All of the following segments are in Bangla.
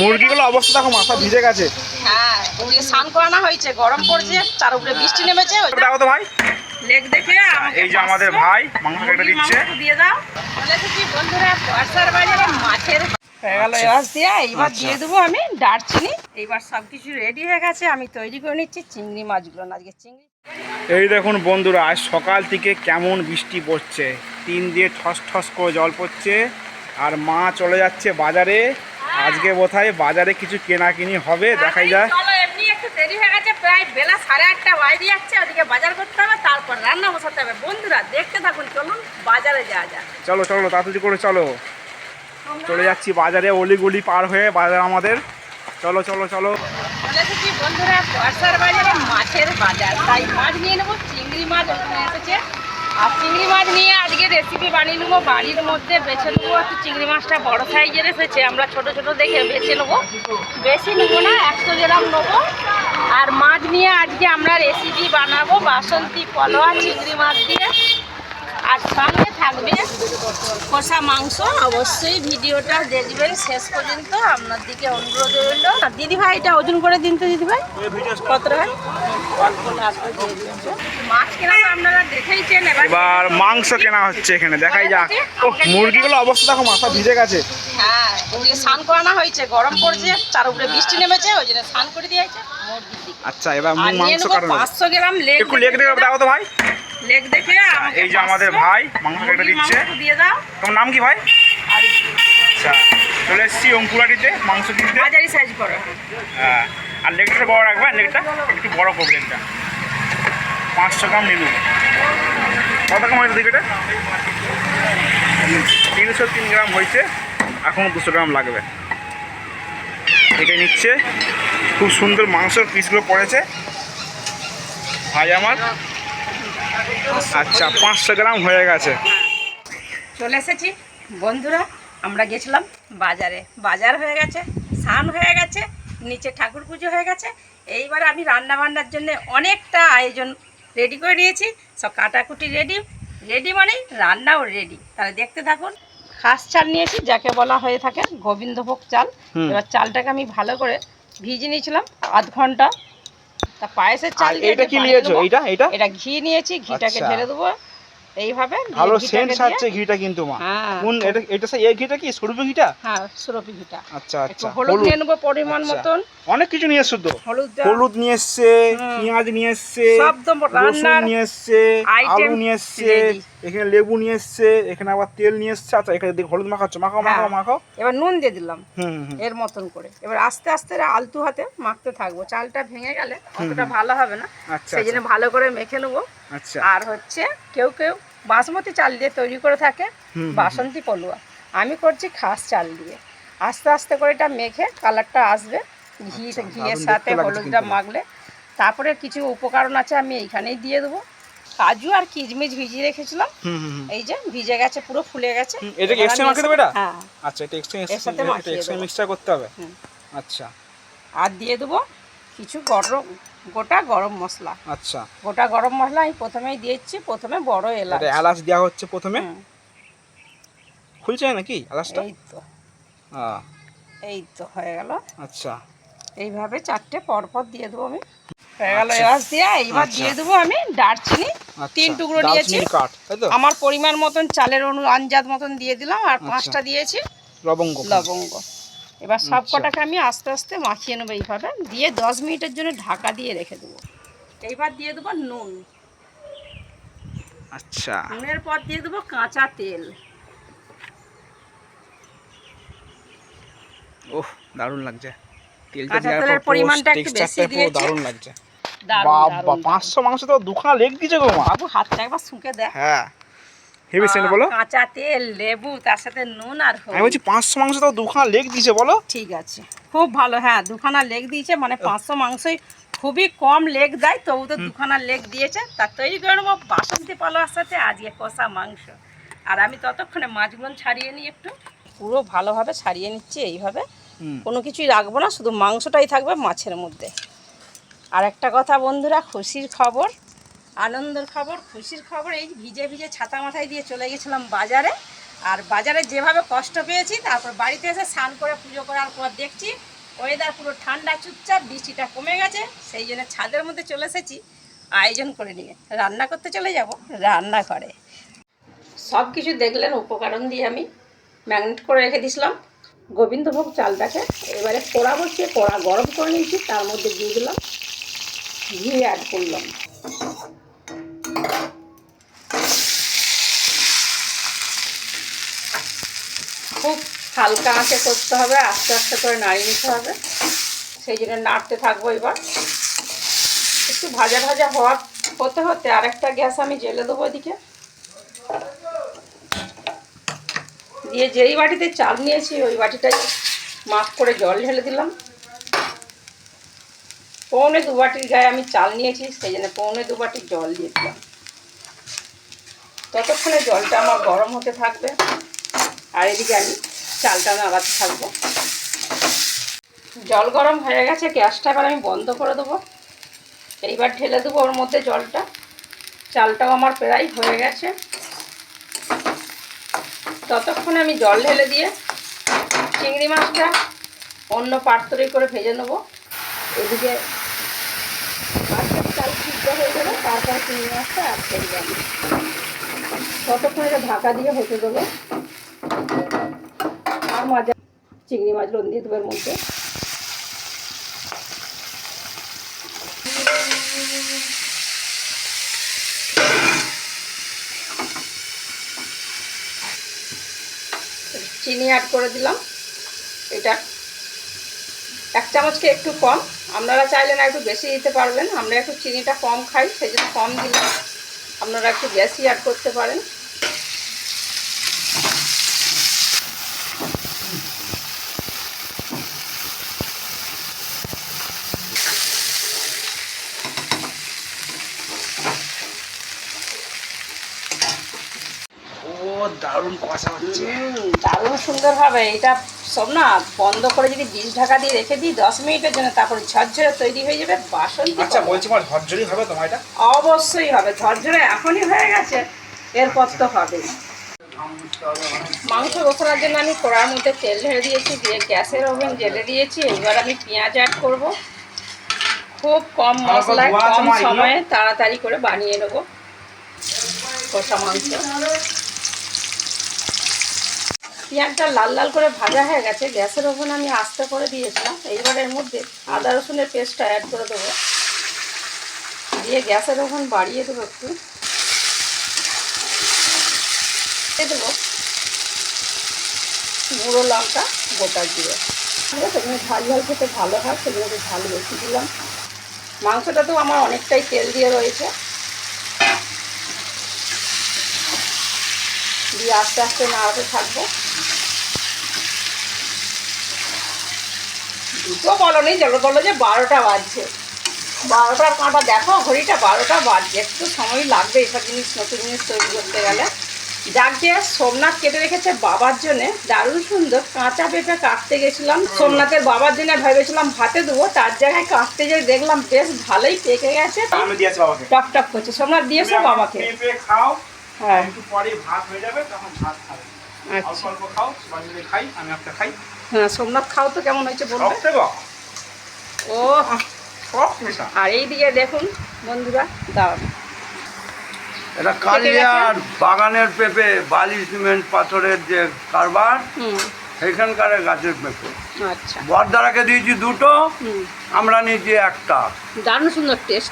মুরগিগুলো অবস্থা দেখো মাথা ভিজে গেছে। হ্যাঁ স্নান করানো হয়েছে গরম পড়ছে তার উপরে বৃষ্টি নেমেছে দেখো তো ভাই। লেগ দেখে এই যে আমাদের ভাই মাংস কেটে দিচ্ছে। দিয়ে দাও। বলে কি বন্ধুরা বর্ষার বাজারে মাছের গেল। এবার দিয়ে। এইবার আচ্ছা। দিয়ে দেবো আমি দারচিনি। এইবার সব কিছু রেডি হয়ে গেছে আমি তৈরি করে নিচ্ছি চিংড়ি মাছগুলো। না আজকে চিংড়ি এই দেখুন বন্ধুরা আজ সকাল থেকে কেমন বৃষ্টি পড়ছে। তিন দিয়ে ঠস ঠস করে জল পড়ছে আর মা চলে যাচ্ছে বাজারে। আজকে বোধহয় বাজারে কিছু কেনাকিনি হবে দেখাই যায় চলো এমনি একটু দেরি হয়ে গেছে প্রায় বেলা সাড়ে আটটা বাইরে যাচ্ছে ওদিকে বাজার করতে হবে তারপর রান্না বসাতে হবে। বন্ধুরা দেখতে থাকুন চলুন বাজারে যাওয়া যাক। চলো চলো তাড়াতাড়ি করে চলো। চলে যাচ্ছি বাজারে অলিগুলি পার হয়ে বাজার আমাদের। চলো চলো চলো। বন্ধুরা বর্ষার বাজারে মাছের বাজার। তাই মাছ নিয়ে নেব চিংড়ি মাছ ওখানে এসেছে। আর চিংড়ি মাছ নিয়ে আজকে রেসিপি বানিয়ে নেব। বাড়ির মধ্যে বেছে নেব একটু চিংড়ি মাছটা, বড় সাইজের এসেছে। আমরা ছোট ছোট দেখে বেছে নেব। বেশি নেব না, একশো গ্রাম নেব। আর মাছ নিয়ে আজকে আমরা রেসিপি বানাবো। বাসন্তী পলোয়া, চিংড়ি মাছ দিয়ে। আর সঙ্গে থাকবে। কষা মাংস অবশ্যই ভিডিওটা দেখবেন শেষ পর্যন্ত আপনার দিকে অনুরোধ রইল। আর দিদি ভাই এটা ওজন করে দিন তো দিদি ভাই কত মাছ কেনা আপনারা এবার মাংস কেনা হচ্ছে এখানে দেখাই যাক। মুরগিগুলো অবস্থা দেখো মাথা ভিজে গেছে। হ্যাঁ স্নান করানো হয়েছে গরম পড়ছে তার উপরে বৃষ্টি নেমেছে ওই জন্য স্নান করে দিয়েছে। আচ্ছা এবার নিয়ে মাংস নেব কাটানো পাঁচশো গ্রাম লেগ একটু লেগ দেখে তো ভাই। লেগ দেখে আমাকে এই যে আমাদের 500 ভাই মাংস কেটে দিচ্ছে। দিয়ে দাও। তোমার নাম কি ভাই? আচ্ছা চলে এসেছি অঙ্কুরাটিতে মাংস কিনতে। মাঝারি সাইজ করো হ্যাঁ আর লেগটা বড় রাখবে লেগটা একটু বড় করবে লেগটা পাঁচশো গ্রাম নিলু কত গ্রাম হয়েছে দিকে তিনশো তিন গ্রাম হয়েছে এখন দুশো গ্রাম লাগবে। এটা নিচ্ছে। খুব সুন্দর মাংসের পিসগুলো পড়েছে। ভাই আমার। আচ্ছা পাঁচশো গ্রাম হয়ে গেছে। চলে এসেছি। বন্ধুরা আমরা গেছিলাম বাজারে। বাজার হয়ে গেছে স্নান হয়ে গেছে নিচে ঠাকুর পুজো হয়ে গেছে। এইবার আমি রান্না বান্নার জন্য অনেকটা আয়োজন রেডি করে নিয়েছি। সব কাটাকুটি রেডি। রেডি মানেই রান্নাও রেডি। তাহলে দেখতে থাকুন। খাস চাল নিয়েছি যাকে বলা হয়ে থাকে গোবিন্দভোগ চাল। এবার চালটাকে আমি ভালো করে ভিজিয়ে নিয়েছিলাম আধ ঘণ্টা। তা পায়েসের চাল এটা কি নিয়েছো? এটা এইটা? এইটা? এটা ঘি নিয়েছি ঘিটাকে আচ্ছা। ঢেলে দেবো। এইভাবে ভালো সেন্ট ছাড়ছে ঘিটা কিন্তু মা। হ্যাঁ। কোন এটা এটা এই ঘিটা কি ঘিটা? হ্যাঁ ঘিটা। আচ্ছা আচ্ছা। হলুদ নিয়ে নেব পরিমাণ আচ্ছা। মতন। অনেক কিছু নিয়ে এসছো তো। হলুদ নিয়ে এসছে পেঁয়াজ নিয়ে এসছে সব তো রান্নার নিয়ে এসছে আলু নিয়ে এসছে এখানে লেবু নিয়ে এসছে এখানে আবার তেল নিয়ে এসছে। আচ্ছা এখানে দেখো হলুদ মাখাচ্ছ। মাখাও মাখাও হ্যাঁ। মাখাও। এবার নুন দিয়ে দিলাম। এর মতন করে। এবার আস্তে আস্তে আলতু হাতে মাখতে থাকব। চালটা ভেঙে গেলে অতটা ভালো হবে না। আচ্ছা সেই জন্য ভালো করে মেখে নেব। আচ্ছা আর হচ্ছে কেউ কেউ বাসমতি চাল দিয়ে তৈরি করে থাকে বাসন্তী পলুয়া। আমি করছি খাস চাল দিয়ে। আস্তে আস্তে করে এটা মেখে কালারটা আসবে ঘি আচ্ছা, ঘিয়ের সাথে হলুদটা মাখলে। তারপরে কিছু উপকরণ আছে আমি এইখানেই দিয়ে দেবো। কাজু আর কিশমিশ ভিজিয়ে রেখেছিলাম। এই যে ভিজে গেছে পুরো ফুলে গেছে। এটা কি মাখিয়ে দেবো এটা? হ্যাঁ। আচ্ছা এটা এক্সট্রা এক্সট্রা মিক্সচার করতে হবে। আচ্ছা। আর দিয়ে দেবো কিছু গরম গোটা গরম মশলা। আচ্ছা। গোটা গরম মশলা আমি প্রথমেই দিয়েছি প্রথমে বড় এলাচ। এলাচ দেওয়া হচ্ছে প্রথমে? খুলছে নাকি এলাচটা? এই তো। এই তো হয়ে গেল। আচ্ছা। এইভাবে চারটে পরপর দিয়ে দেবো আমি। হয়ে গেল আচ্ছা। এলাচ দিয়ে। এইবার আচ্ছা। দিয়ে দেবো আমি দারচিনি। আচ্ছা, তিন টুকরো নিয়েছি আমার পরিমাণ মতন চালের অনু আঞ্জাত মতন দিয়ে দিলাম আর। পাঁচটা দিয়েছি লবঙ্গ। লবঙ্গ। এবার সব আচ্ছা। কটাকে আমি আস্তে আস্তে মাখিয়ে নেব এইভাবে। দিয়ে দশ মিনিটের জন্য ঢাকা দিয়ে রেখে দেবো। এইবার দিয়ে দেবো নুন। আচ্ছা। নুনের পর দিয়ে দেবো কাঁচা তেল। ওহ দারুণ লাগছে। তেলটা দেওয়ার পরিমাণটা একটু বেশি দিয়েছি। দারুণ লাগছে। দারুণ, বাবা দারুণ, পাঁচশো মাংস তো দুখানা লেগ দিয়েছে গো মা। বাবু হাতটা একবার শুকে দেখ। হ্যাঁ। হেভি সেন্ট বলো। কাঁচা তেল লেবু তার সাথে নুন আর আমি বলছি পাঁচশো মাংস তো দুখানা লেগ দিয়েছে বলো। ঠিক আছে। খুব ভালো হ্যাঁ দুখানা লেগ দিয়েছে মানে পাঁচশো মাংসই খুবই কম লেগ দেয় তবু তো দুখানা লেগ দিয়েছে তার তৈরি করে নেব বাসন্তী পালোয়ার সাথে আজকে কষা মাংস। আর আমি ততক্ষণে মাছগুলো ছাড়িয়ে নিই একটু। পুরো ভালোভাবে ছাড়িয়ে নিচ্ছি এইভাবে। কোনো কিছুই রাখব না শুধু মাংসটাই থাকবে মাছের মধ্যে। আর একটা কথা বন্ধুরা খুশির খবর আনন্দের খবর, খুশির খবর, এই ভিজে ভিজে ছাতা মাথায় দিয়ে চলে গেছিলাম বাজারে। আর বাজারে যেভাবে কষ্ট পেয়েছি, তারপর বাড়িতে এসে স্নান করে পুজো করার পর দেখছি ওয়েদার পুরো ঠান্ডা, চুপচাপ, বৃষ্টিটা কমে গেছে, সেই জন্য ছাদের মধ্যে চলে এসেছি, আয়োজন করে নিয়ে। রান্না করতে চলে যাব রান্না করে সব কিছু দেখলেন, উপকরণ দিয়ে আমি ম্যাগনেট করে রেখে দিয়েছিলাম। গোবিন্দভোগ চালটাকে এবারে পোড়া বসিয়ে, পোড়া গরম করে নিয়েছি, তার মধ্যে দিয়ে দিলাম, ঘি অ্যাড করলাম খুব হালকা আঁচে করতে হবে, আস্তে আস্তে করে নাড়িয়ে নিতে হবে। সেই জন্য নাড়তে থাকব এবার। একটু ভাজা ভাজা হওয়ার হতে হতে আরেকটা গ্যাস আমি জেলে দেবো এদিকে। দিয়ে যেই বাটিতে চাল নিয়েছি, ওই বাটিটাই মাপ করে জল ঢেলে দিলাম। পৌনে দু বাটির গায়ে আমি চাল নিয়েছি, সেই জন্য পৌনে দু বাটির জল দিয়ে দিলাম। ততক্ষণে জলটা আমার গরম হতে থাকবে। আর এদিকে আমি চালটা আমি আগাতে থাকব জল গরম হয়ে গেছে, গ্যাসটা এবার আমি বন্ধ করে দেবো। এইবার ঢেলে দেবো ওর মধ্যে জলটা। চালটাও আমার প্রায় হয়ে গেছে। ততক্ষণে আমি জল ঢেলে দিয়ে চিংড়ি মাছটা অন্য পাত্রে করে ভেজে নেব। এদিকে চাল সিদ্ধ হয়ে গেলে তারপর চিংড়ি মাছটা আর ফেলে যাবে ততক্ষণ এটা ঢাকা দিয়ে হতে দেবো আর মাঝে চিংড়ি মাছ দিয়ে দেবো এর মধ্যে। চিনি অ্যাড করে দিলাম। এটা এক চামচকে একটু কম। আপনারা চাইলে না একটু বেশি দিতে পারবেন। আমরা একটু চিনিটা কম খাই, সেই জন্য কম দিলাম। আপনারা একটু বেশি অ্যাড করতে পারেন ও দারুণ হচ্ছে দারুণ সুন্দর হবে এটা সব না বন্ধ করে যদি বীজ ঢাকা দিয়ে রেখে দিই দশ মিনিটের জন্য তারপরে ঝরঝরে তৈরি হয়ে যাবে বাসন আচ্ছা বলছি আমার ঝরঝরি হবে তোমার এটা? অবশ্যই হবে ঝরঝরে এখনই হয়ে গেছে এরপর তো হবে। মাংস বসানোর জন্য আমি কড়ার মধ্যে তেল ঢেলে দিয়েছি দিয়ে গ্যাসের ওভেন জেলে দিয়েছি এবার আমি পেঁয়াজ অ্যাড করব। খুব কম মশলায় কম সময়ে তাড়াতাড়ি করে বানিয়ে নেব কষা মাংস। পেঁয়াজটা লাল লাল করে ভাজা হয়ে গেছে। গ্যাসের ওভেন আমি আস্তে করে দিয়েছিলাম। এইবার এর মধ্যে আদা রসুনের পেস্টটা অ্যাড করে দেবো। দিয়ে গ্যাসের ওভেন বাড়িয়ে দেবো একটু। দিয়ে দেবো গুঁড়ো লঙ্কা, গোটা জিরে। ঠিক আছে সেখানে ঝাল ঝাল খেতে ভালো হয় সেগুলো ঝাল বেশি দিলাম। মাংসটা তো আমার অনেকটাই তেল দিয়ে রয়েছে। দিয়ে আস্তে আস্তে নাড়াতে থাকব। দুটো বলো নেই যেন বলো যে বারোটা বাজছে। বারোটার কাঁটা দেখো ঘড়িটা বারোটা বাজছে একটু সময় লাগবে এসব জিনিস নতুন জিনিস তৈরি করতে গেলে। যাক যে সোমনাথ কেটে রেখেছে বাবার জন্যে দারুণ সুন্দর কাঁচা পেঁপে কাটতে গেছিলাম। সোমনাথের বাবার জন্য ভেবেছিলাম হাতে দেবো তার জায়গায় কাটতে যেয়ে দেখলাম বেশ ভালোই পেকে গেছে। টপ টক করছে। সোমনাথ দিয়েছ বাবাকে। খাও হ্যাঁ। একটু পরে ভাত হয়ে যাবে তখন ভাত খাবে। অল্প আচ্ছা অল্প খাও সবাই মিলে খাই আমি একটা খাই। হ্যাঁ সোমনাথ খাও তো কেমন হয়েছে বলবে? ও আর এই দিকে দেখুন বন্ধুরা দাঁড়ান এটা কালিয়ার বাগানের পেঁপে বালি সিমেন্ট পাথরের যে কারবার হুম। সেখানকার গাছের পেঁপে। আচ্ছা। বরদারাকে দিয়েছি দুটো আমরা নিয়েছি একটা। দারুণ সুন্দর টেস্ট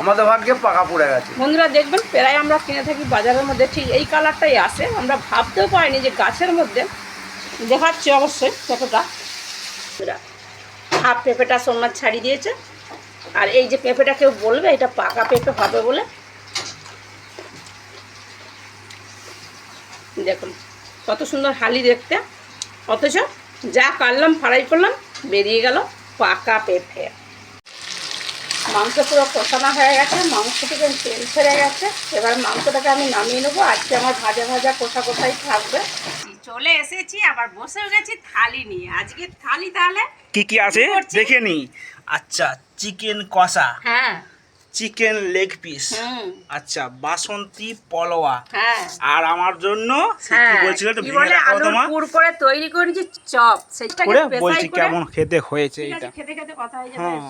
আমাদের ভাগ্যে পাকা পড়ে গেছে। বন্ধুরা, দেখবেন প্রায় আমরা কিনে থাকি বাজারের মধ্যে, ঠিক এই কালারটাই আসে আমরা ভাবতেও পারিনি যে গাছের মধ্যে। দেখাচ্ছি অবশ্যই পেঁপেটা হাফ পেঁপেটা সোমনাথ ছাড়িয়ে দিয়েছে। আর এই যে পেঁপেটা কেউ বলবে, এটা পাকা পেঁপে হবে বলে। দেখুন, কত সুন্দর হালি দেখতে। অথচ যা কাটলাম ফ্রাই করলাম, বেরিয়ে গেল পাকা পেঁপে। মাংস পুরো কষানো হয়ে গেছে মাংস থেকে তেল ছেড়ে গেছে। এবার মাংসটাকে আমি নামিয়ে নেব। আজকে আমার ভাজা ভাজা কষা কষাই থাকবে। চলে এসেছি আবার বসেও গেছি থালি নিয়ে। আজকে থালি তাহলে কি কি আছে? দেখে নি। আচ্ছা চিকেন কষা। হ্যাঁ। চিকেন লেগ পিস আচ্ছা বাসন্তী পলোয়া। হ্যাঁ। আর আমার জন্য কি হ্যাঁ। বলছিল একটু বলে? দেখাও পুর করে তৈরি করেছি চপ। সেটাকে করে পেশাই বলছি কেমন খেতে হয়েছে এটা খেতে খেতে কথা হয়ে যাবে হ্যাঁ।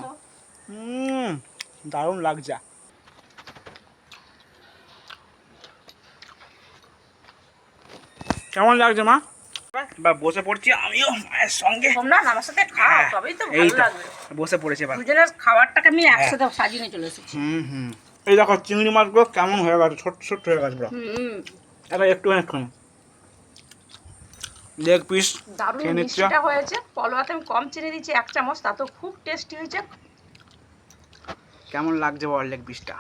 দারুণ লাগছে। কেমন লাগছে মা? বা বসে পড়ছি আমিও মায়ের সঙ্গে। না আমার সাথে খাও হ্যাঁ, তবেই তো এই ভালো লাগবে। বসে পড়েছে এবার। দুজনের খাবারটাকে আমি একসাথে সাজিয়ে নিয়ে চলে এসেছি। হুম হুম। এই দেখো চিংড়ি মাছগুলো কেমন হয়ে গেছে ছোট ছোট হয়ে গেছে পুরো। হুম। এবার একটু একটু লেগ পিস দারুণ মিষ্টিটা হয়েছে পলোয়াতে আমি কম চিনি দিচ্ছি এক চামচ তাতেও খুব টেস্টি হয়েছে। কেমন লাগছে লেগ পিসটা?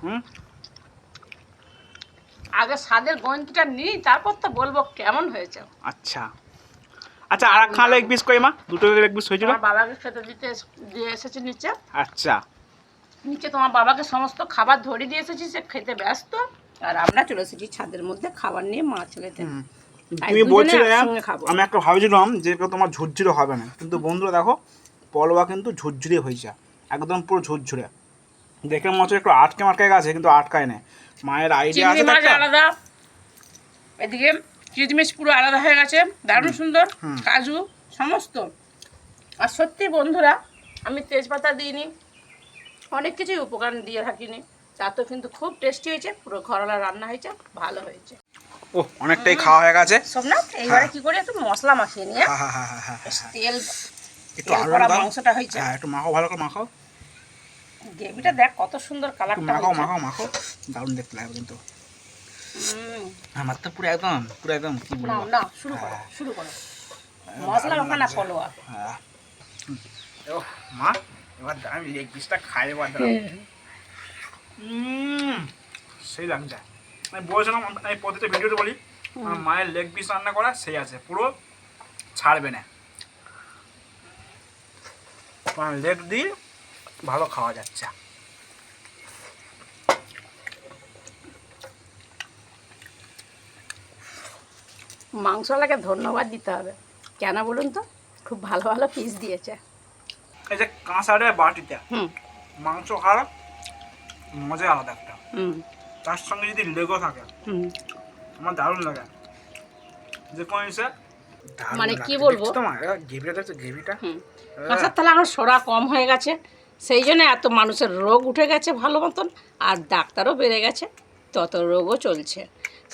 হুম? আগে স্বাদের গন্তিটা নিই তারপর তো বলব কেমন হয়েছে। আচ্ছা। আচ্ছা আর এক খান লেগ পিস কই মা? দুটো লেগ পিস হয়েছিল বাবাকে খেতে দিতে দিয়ে এসেছি নিচে। আচ্ছা। নিচে তোমার বাবাকে সমস্ত খাবার ধরে দিয়ে এসেছি সে খেতে ব্যস্ত। আর আমরা চলে এসেছি ছাদের মধ্যে খাবার নিয়ে খেতে হুম। তুমি বলছিলে আমি একটা ভাবছিলাম যে তোমার ঝুরঝুরে হবে না। কিন্তু বন্ধুরা দেখো পলোয়া কিন্তু ঝুরঝুরে হয়েছে। একদম পুরো ঝুরঝুরে। দেখে মনে হচ্ছে একটু আটকে মাটকে গেছে কিন্তু আটকায় না মায়ের আইডিয়া আছে একটা? আলাদা। এদিকে কিচমিচ পুরো আলাদা হয়ে গেছে দারুণ সুন্দর। কাজু সমস্ত। আর সত্যি বন্ধুরা আমি তেজপাতা দিইনি। অনেক কিছুই উপকরণ দিয়ে থাকিনি। তা তো কিন্তু খুব টেস্টি হয়েছে পুরো ঘরোয়া রান্না হয়েছে ভালো হয়েছে। ও অনেকটাই খাওয়া হয়ে গেছে। সোমনাথ এইবারে কি করি একটু মশলা মাখিয়ে নিয়ে হ্যাঁ হ্যাঁ হ্যাঁ হ্যাঁ হ্যাঁ। তেল একটু মাংসটা হয়েছে। হ্যাঁ একটু মাখো ভালো করে মাখাও গ্রেভিটা দেখ কত সুন্দর কালারটা মাখাও হয়েছে। মাখাও মাখাও দারুণ দেখতে লাগবে কিন্তু। হুম, আমার তো পুরো একদম পুরো একদম কি বলব? না শুরু করো শুরু করো। মশলা মাখা না পলোয়া হ্যাঁ। মা এবার আমি লেগ পিসটা খাই এবার। সেই লাগছে। আমি বলছিলাম আমি প্রতিটা ভিডিওতে বলি আমার মায়ের লেগ পিস রান্না করা সেই আছে। পুরো ছাড়বে না। লেগ দিয়ে ভালো খাওয়া যাচ্ছে। মাংসওয়ালাকে ধন্যবাদ দিতে হবে। কেন বলুন তো? খুব ভালো ভালো পিস দিয়েছে। এই যে কাঁসারে বাটিতে মাংস খাওয়া মজা আলাদা একটা। হুম। তার সঙ্গে যদি লেগো থাকে হুম। আমার দারুণ লাগে। যে কোন মানে কি বলব? তোমার গ্রেভিটা দেখছ? গ্রেভিটা হুম। কাঁচার তাহলে আমার সরা কম হয়ে গেছে। সেই জন্য এত মানুষের রোগ উঠে গেছে ভালো মতন আর ডাক্তারও বেড়ে গেছে তত রোগও চলছে।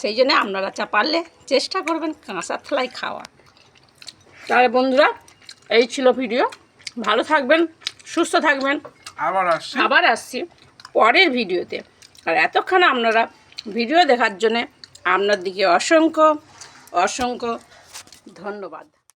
সেই জন্য আপনারা চা পারলে চেষ্টা করবেন কাঁচার থালায় খাওয়া। তাহলে বন্ধুরা এই ছিল ভিডিও। ভালো থাকবেন সুস্থ থাকবেন। আবার আসছি। আবার আসছি পরের ভিডিওতে। আর এতক্ষণ আপনারা ভিডিও দেখার জন্যে আপনার দিকে অসংখ্য অসংখ্য ধন্যবাদ।